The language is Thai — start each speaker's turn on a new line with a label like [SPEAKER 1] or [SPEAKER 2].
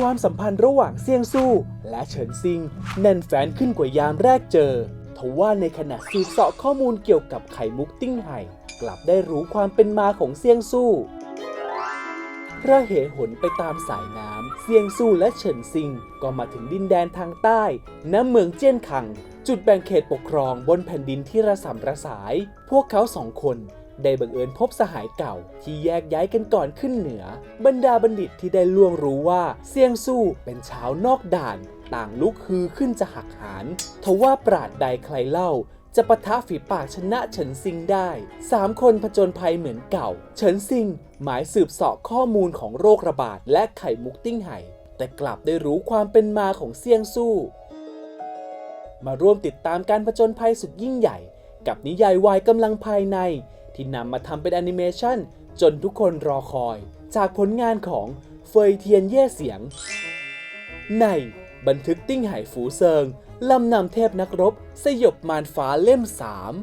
[SPEAKER 1] ความสัมพันธ์ระหว่างเซียงสู้และเฉินซิงแน่นแฟนขึ้นกว่ายามแรกเจอทว่าในขณะสืบเสาะข้อมูลเกี่ยวกับไข่มุกติ้งไห่กลับได้รู้ความเป็นมาของเซียงสู้ระเหหนไปตามสายน้ำเซียงสู้และเฉินซิง ก็มาถึงดินแดนทางใต้ณเมืองเจี้ยนคัง จุดแบ่งเขตปกครองบนแผ่นดินที่ระสำระสาย พวกเขาสองคน ได้บังเอิญพบสหายเก่าที่แยกย้ายกันก่อนขึ้นเหนือ บรรดาบัณฑิตที่ได้ล่วงรู้ว่าเซียงสู้เป็นชาวนอกด่าน ต่างลุกฮือขึ้นจะหักหานทว่าปราดใดใครเล่า จะปะทะฝีปากชนะเฉินซิงได้สามคนผจญภัยเหมือนเก่า เฉินซิงหมายสืบเสาะข้อมูลของโรคระบาดและไข่มุกติ้งไห่แต่กลับได้รู้ความเป็นมาของเซียงสู้ มาร่วมติดตามการผจญภัยสุดยิ่งใหญ่ กับนิยายวายกำลังภายใน ที่นำมาทำเป็นแอนิเมชันจนทุกคนรอคอย จากผลงานของเฟยเทียนเย่เสียง ในบันทึกติ้งไห่ฝูเซิงลำนำเทพนักรบ สยบมารฟ้าเล่มสาม